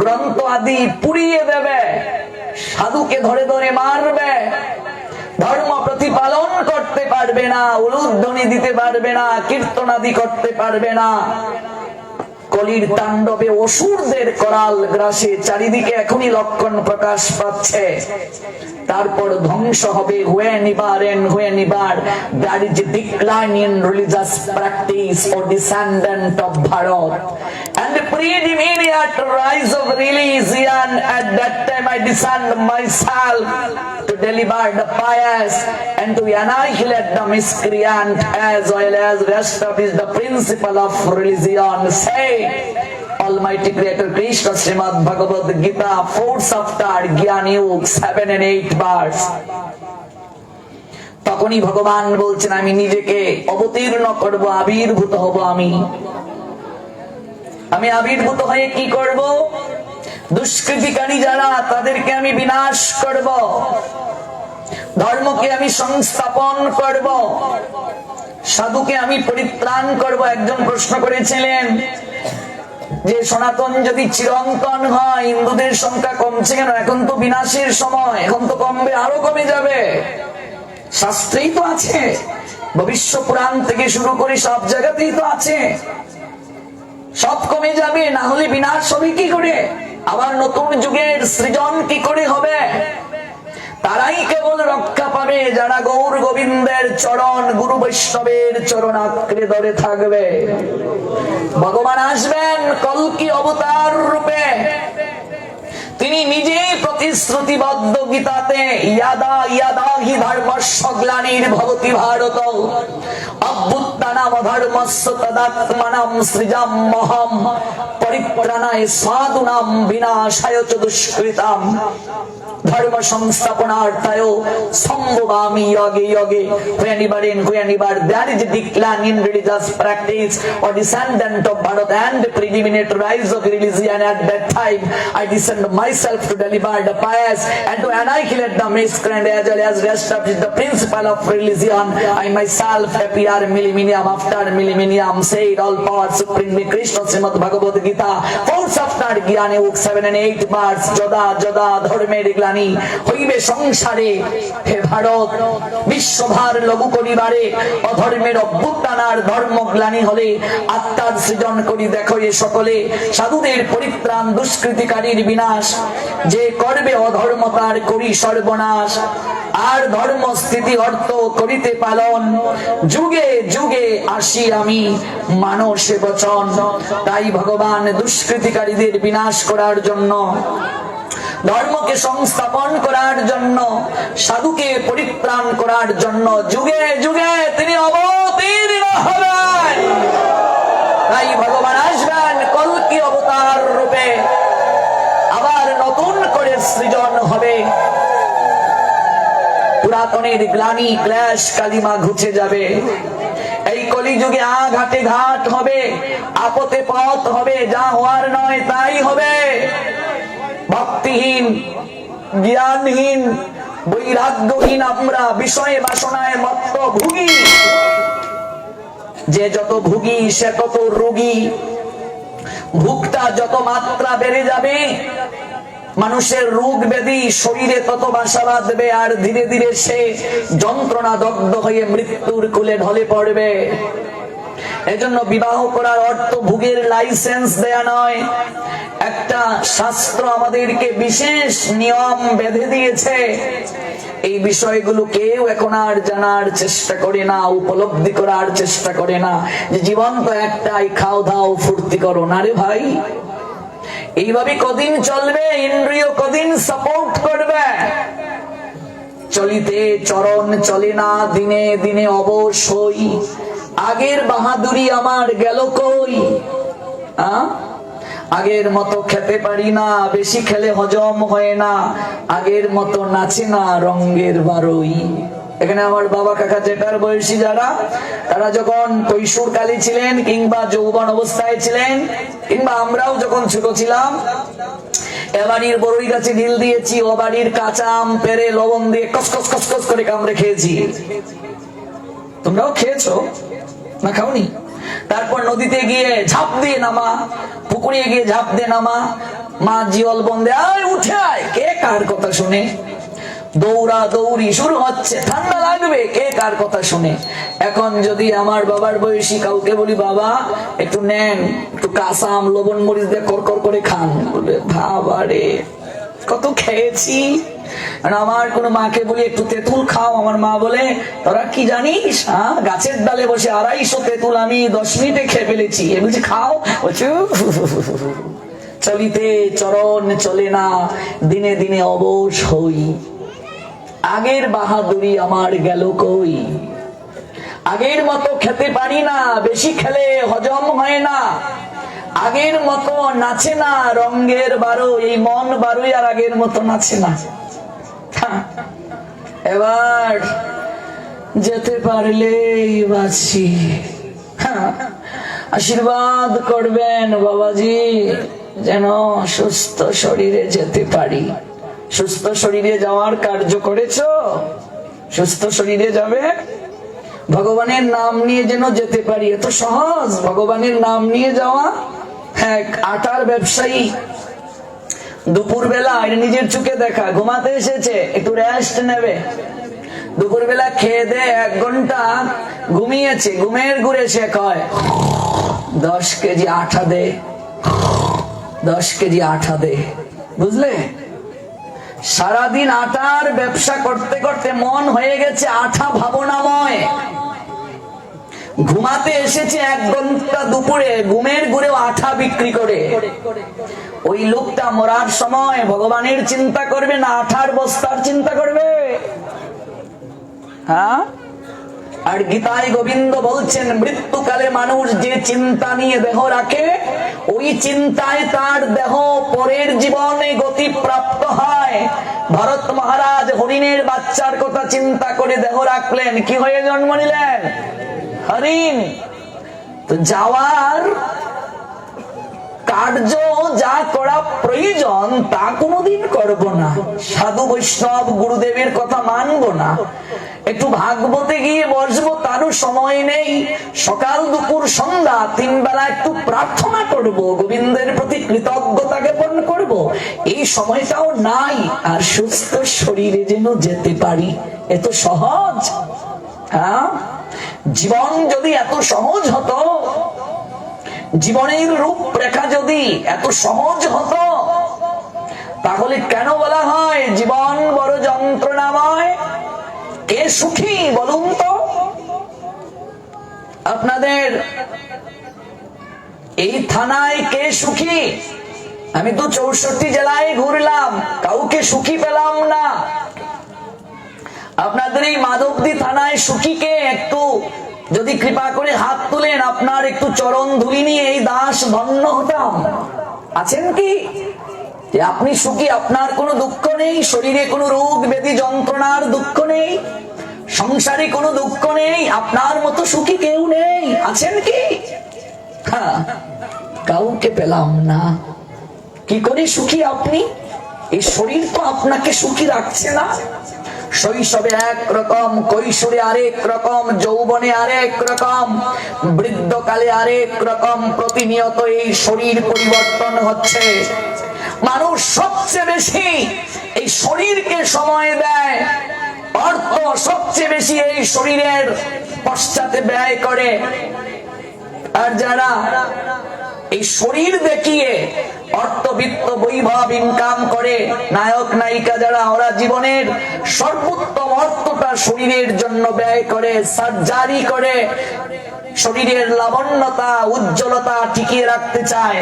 গ্রন্থ আদি পুড়িয়ে দেবে, সাধুকে ধরে ধরে মারবে, ধর্ম প্রতিপালন করতে পারবে না, উলুধ্বনি দিতে পারবে না, কীর্তনাদি করতে পারবে না। কলির তাণ্ডবে অসুরদের করাল গ্রাসে চারিদিকে এখনই লক্ষণ প্রকাশ পাচ্ছে। তারপর ধ্বংস হবে, হয়ে নিবার এন্ড হয়ে নিবার। That is decline in religious practice for descendant of Bharat and pre-immediate rise of religion at that time I descend myself to deliver the pious and to annihilate the miscreant as well as establish the principle of religion say Almighty Creator Krishna Srimad Bhagavad Gita fourth chapter Gyan Yoga 7 and 8 verse তখনই ভগবান বলছেন আমি নিজেকে অবতীর্ণ করব আবির্ভূত হব আমি আমি আবির্ভূত হয়ে কি করব? দুষ্কৃতিকারী যারা, তাদেরকে আমি বিনাশ করব। ধর্মকে আমি সংস্থাপন করব। সাধুকে আমি পরিত্রাণ করব। একজন প্রশ্ন করেছিলেন যে, সনাতন যদি চিরন্তন হয়, হিন্দুদের সংখ্যা কমছে কেন? এখন তো বিনাশের সময়, এখন তো কমবে, আরও কমে যাবে। শাস্ত্রেই তো আছে। ভবিষ্য পুরাণ থেকে শুরু করে সব জায়গাতেই তো আছে। সব কমে যাবে, না হলে বিনাশ হবে কি করে? আবার নতুন যুগের সৃজন কি করে হবে? তারাই কেবল রক্ষা পাবে, যারা গৌর গোবিন্দের চরণ, গুরু বৈষ্ণবের চরণ আঁকড়ে ধরে থাকবে। ভগবান আসবেন কলকি অবতার রূপে। তিনি নিজেই প্রতিশ্রুতিবদ্ধ গীতাতে, ইয়াদা ইয়াদা হি ধর্মস্য গ্লানির ভবতি ভারত। অভ্যুত্থানাম ধর্মস্য তদাত্মনাম সৃজাম্যহম পরিত্রাণায় সাধুনাম বিনাশায় দুষ্কৃতাম। ধর্ম সংস্থাপনার্থায় সম্ভবামি yoge yoge whenever in whenever there is decline in religious practice or descendant of Bharat and predominant rise of religion at that time I descend myself to deliver the pious and to annihilate the miscreant as well as establish the principle of religion I myself appear millennium after millennium said all powers supreme Krishna Srimad Bhagavad Gita fourth chapter Gyane Book 7 and 8 verse Joda Joda ধর্মের গ্লানি হইবে সংসারে। হে ভারত, বিশ্বভার লঘু করিবারে অধর্মের অভ্যুত্থানার ধর্ম গ্লানি হলে আত্মার সৃজন করি দেখো এ সকলে। সাধুদের পরিত্রাণ দুষ্কৃতিকারীর বিনাশ। যে করবে অধর্মতার করি সর্বনাশ। আর ধর্ম স্থিতি অর্থ করিতে পালন। যুগে যুগে আসি আমি মানসে বচন। তাই ভগবান দুষ্কৃতিকারীদের বিনাশ করার জন্য ধর্মকে সংস্থাপন করার জন্য, সাধুকে পরিত্রাণ করার জন্য যুগে যুগে তিনি অবতীর্ণ হবেন। তাই ভগবান আসবেন কলকি অবতার রূপে। আবার নতুন করে সৃজন হবে। পুরাতনের গ্লানি ক্লেশ কালিমা ঘুচে যাবে। এই কলিযুগে আঘাটে ঘাট হবে আপতে পথ হবে, যা হওয়ার নয় তাই হবে। ভক্তিহীন, জ্ঞানহীন, বৈরাগ্যহীন আমরা বিষয়ে বাসনায় মত্ত ভুগি। যে যত ভুগি, সে তত রোগী। ভুগটা যত মাত্রা বেড়ে যাবে, মানুষের রোগ ব্যাধি শরীরে তত বাসা বাঁধবে, আর ধীরে ধীরে সে যন্ত্রণা দগ্ধ হয়ে মৃত্যুর কুলে ঢলে পড়বে। এজন্য বিবাহ করার অর্থ ভুগের লাইসেন্স দেয়া নয়। একটা শাস্ত্র আমাদেরকে বিশেষ নিয়ম বেঁধে দিয়েছে। এই বিষয়গুলো কেউ এখন আর জানার চেষ্টা করে না, উপলব্ধি করার চেষ্টা করে না যে জীবন তো একটাই খাও দাও, ফুর্তি করো। না রে ভাই, এইভাবে কদিন চলবে, ইন্দ্রিয় কদিন সাপোর্ট করবে? চলিতে চরণ চলে না, দিনে দিনে অবশ্যই আগের বাহাদুরি আমার গেল কই? আ? আগের মতো খেতে পারি না, বেশি খেলে হজম হয় না। আগের মতো নাচে না রঙ্গের বারোই। এখানে আমার বাবা কাকা জেঠার বয়সী যারা, তারা যখন কৈশোর কালে ছিলেন কিংবা যৌবন অবস্থায় ছিলেন, কিংবা আমরাও যখন ছোট ছিলাম, এ বাড়ির বড়ই গাছে ঢিল দিয়েছি, ও বাড়ির কাঁচা আম, পেরে লবণ দিয়ে কস কস কস কস করে কামড়ে খেয়েছি। তোমরাও খেয়েছো? না খাওনি? তারপর নদীতে গিয়ে ঝাঁপ দিয়ে নামা পুকুরে গিয়ে ঝাঁপ দে নামা মা। জিওল বন্ধে আয়, উঠে আয়। কে কার কথা শুনে? দৌড়া দৌড়ি শুরু হচ্ছে, ঠান্ডা লাগবে, কে কার কথা শুনে? এখন যদি আমার বাবার বয়সী কাউকে বলি, বাবা, একটু নেন, একটু কাসাম লবণ মরিচ দিয়ে কর করে খান। বলে, বাবারে। কত খেয়েছি। আর আমার কোনো মাকে বলি, একটু তেঁতুল খাও। আমার মা বলে, তোরা কি জানিস হ্যাঁ? গাছের ডালে বসে আড়াইশো তেঁতুল আমি দশ মিনিটে খেয়ে ফেলেছি। এ বলছি, খাও। বলছি চলিতে চরণ চলে না, দিনে দিনে অবশ হই। আগের বাহাদুরি আমার গেল কই? আগের মতো খেতে পারি না, বেশি খেলে হজম হয় না। আগের মতো নাচে না রঙ্গের বারো, এই মন বারোই আর আগের মতো নাচে না। এবার যেতে পারলেই বাঁচি। আশীর্বাদ করবেন বাবাজি, যেন সুস্থ শরীরে যেতে পারি। সুস্থ শরীরে যাওয়ার কার্য করেছ, সুস্থ শরীরে যাবে। ভগবানের নাম নিয়ে যেন যেতে পারি, এত সহজ। ভগবানের নাম নিয়ে যাওয়া হ্যাঁ আটার ব্যবসায়ী। দুপুর বেলা নিজের চোখে দেখা, ঘুমাতে এসেছে, একটু রেস্ট নেবে। দুপুর বেলা খেয়ে দে এক ঘণ্টা ঘুমিয়েছে, ঘুমের ঘুরে সে কয় দশ কেজি আঠা দে, দশ কেজি আঠা দে, বুঝলে? সারাদিন আটার ব্যবসা করতে করতে মন হয়ে গেছে আঠা ভাবনাময়। ঘুমাতে এসেছে এক ঘণ্টা দুপুরে, ঘুমের ঘুরেও আঠা বিক্রি করে। ওই লোকটা মরার সময় ভগবানের চিন্তা করবে না, আঠার বস্তার চিন্তা করবে? হ্যাঁ? আর গীতায় গোবিন্দ বলছেন, মৃত্যুকালে মানুষ যে চিন্তা নিয়ে দেহ রাখে, ওই চিন্তায় তার দেহ পরের জীবনে গতি প্রাপ্ত হয়। ভারত মহারাজ হরিণের বাচ্চার কথা চিন্তা করে দেহ রাখলেন। কি হয়ে জন্ম নিলেন? হরিণ। তো যাওয়ার কার্য যা করা প্রয়োজন, তা কোনোদিন করব না। সাধু বৈষ্ণব গুরুদেবের কথা মানব না। একটু ভাগবতে গিয়ে বসবো, তারও সময় নেই। সকাল দুপুর সন্ধ্যা তিন বেলা একটু প্রার্থনা করব, গোবিন্দের প্রতি কৃতজ্ঞতা জ্ঞাপন করব। এই সময়টাও নাই, আর সুস্থ শরীরে যেন যেতে পারি। এত সহজ হ্যাঁ? জীবন যদি এত সহজ হতো, জীবনের রূপরেখা যদি এত সহজ হতো, তাহলে কেন বলা হয় জীবন বড় যন্ত্রণাময়? কে সুখী বলুন তো? আপনাদের এই থানায় কে সুখী? আমি তো চৌষট্টি জেলায় ঘুরলাম, কাউকে সুখী পেলাম না। আপনাদের এই মাধবদী থানায় সুখীকে একটু যদি কৃপা করে হাত তুলেন আপনার একটু চরণ ধুলি নিয়ে এই দাস ধন্য হতাম। আছেন কি? আপনি সুখী আপনার কোনো দুঃখ নেই শরীরে কোনো রোগ ব্যাধি যন্ত্রণার দুঃখ নেই সংসারে কোনো দুঃখ নেই আপনার মতো সুখী কেউ নেই। আছেন কি? হ্যাঁ, কাউকে পেলাম না। কি করে সুখী আপনি? এই শরীর তো আপনাকে সুখী রাখছে না। শৈশবে এক রকম, কৈশোরে আরেক রকম, যৌবনে আরেক রকম, বৃদ্ধকালে আরেক রকম প্রতিনিয়ত এই শরীর পরিবর্তন হচ্ছে। মানুষ সবচেয়ে বেশি এই শরীরকে সময় দেয়, অর্থ সবচেয়ে বেশি এই শরীরের পশ্চাতে ব্যয় করে। আর যারা এই শরীর দেখিয়ে অর্থবিত্ত বৈভব ইনকাম করে নায়ক, নায়িকা যারা ওরা জীবনের সর্বোত্তম অর্থটা শরীরের জন্য ব্যয় করে সার্জারি করে, শরীরের লাবণ্যতা, উজ্জ্বলতা টিকিয়ে রাখতে চায়,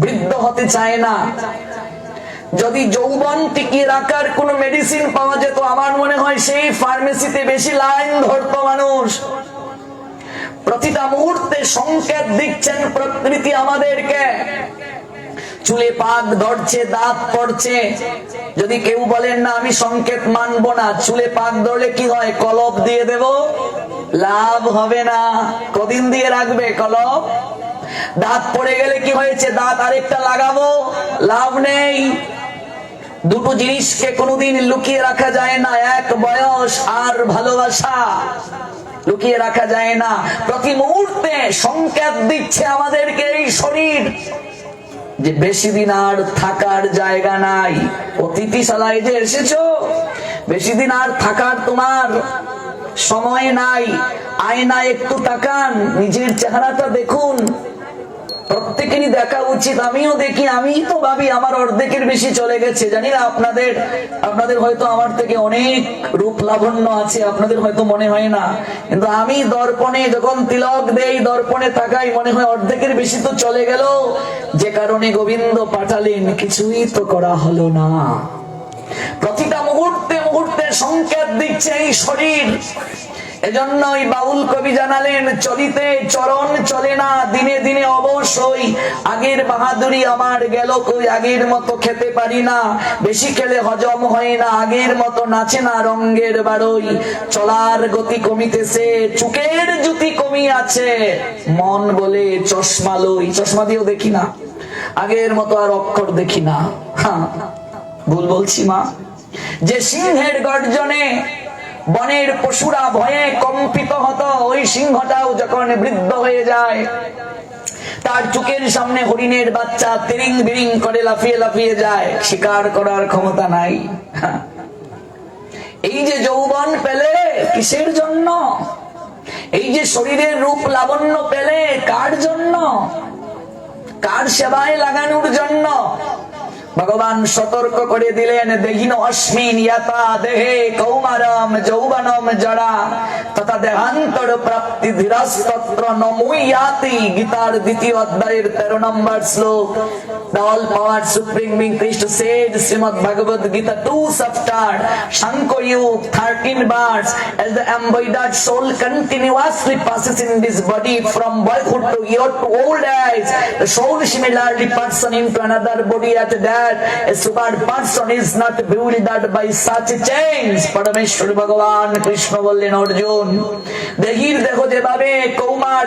বৃদ্ধ হতে চায় না। যদি যৌবন টিকিয়ে রাখার কোন মেডিসিন পাওয়া যেত, আমার মনে হয় সেই ফার্মেসিতে বেশি লাইন ধরতো মানুষ। প্রতিটা মুহূর্তে সংকেত দিচ্ছেন প্রকৃতি আমাদেরকে। চুলে পাক ধরছে, দাঁত পড়ছে। যদি কেউ বলেন, না, আমি সংকেত মানবো না, চুলে পাক ধরলে কি হয় কলপ দিয়ে দেব? লাভ হবে না। কদিন দিয়ে রাখবে কলপ দাঁত পড়ে গেলে কি হয়েছে? দাঁত আরেকটা লাগাবো? লাভ নেই। দুটো জিনিসকে কোনোদিন লুকিয়ে রাখা যায় না, এক বয়স আর ভালোবাসা। লুকিয়ে রাখা যায় না। প্রতি মুহূর্তে সংকেত দিচ্ছে আমাদেরকে এই শরীর। যে বেশি দিন আর থাকার জায়গা নাই। অতিথিশালায় যে এসেছ, বেশি দিন আর থাকার তোমার সময় নাই। আয়না একটু তাকান, নিজের চেহারাটা দেখুন। প্রত্যেকেরই দেখা উচিত। আমিও দেখি, আমিই তো ভাবি আমার অর্ধেকের বেশি চলে গেছে। জানি না আপনাদের আপনাদের হয়তো আমার থেকে অনেক রূপ লাবণ্য আছে, আপনাদের হয়তো মনে হয় না। কিন্তু আমি দর্পণে যখন তিলক দেই, দর্পণে তাকাই মনে হয় অর্ধেকের বেশি তো চলে গেল। যে কারণে গোবিন্দ পাঠালেন, কিছুই তো করা হলো না। প্রতিটা মুহূর্তে মুহূর্তে সংকেত দিচ্ছে এই শরীর। এজন্য ওই বাউল কবি জানালেন, চলিতে চরণ চলে না, দিনে দিনে অবশ্যই। আগের বাহাদুরি আমার গেল কই, আগের মতো খেতে পারি না। বেশি খেলে হজম হয় না, আগের মতো নাচে না রঙ্গের বারই। চলার গতি কমিতেছে, চুকের জুতি কমি আছে মন বলে চশমা লই, চশমা দিয়েও দেখি না। আগের মতো আর অক্ষর দেখি না। হ্যাঁ ভুল বলছি মা। যে সিংহের গর্জনে বনের পশুরা ভয়ে কম্পিত হতো। ওই সিংহটাও যখন বৃদ্ধ হয়ে যায়, তার চোখের সামনে হরিণের বাচ্চা তিরিং বিরিং করে লাফিয়ে লাফিয়ে যায়। শিকার করার ক্ষমতা নাই। এই যে যৌবন পেলে কিসের জন্য? এই যে শরীরের রূপ লাবণ্য পেলে কার জন্য? কার সেবায় লাগানোর জন্য? ভগবান সতর্ক করে দিলেন, দেহিন অশ্মিন দেহে কৌমারম যৌবনম জড়া। তথা দেহান্তর প্রাপ্তি ধীরাস্তত্র নমুই গীতার দ্বিতীয় অধ্যায়ের তেরো নম্বর শ্লোক। All power supreme being Krishna said Srimad Bhagavad Gita 2 chapter Shankar Yug 13 verse as the embodied soul continuously passes in this body from boyhood to youth to old age the soul similarly person into another body at that a super person is not bewildered by such a change পরমেশ্বর ভগবান Krishna বললেন অর্জুন দেহির দেখো যেভাবে কৌমার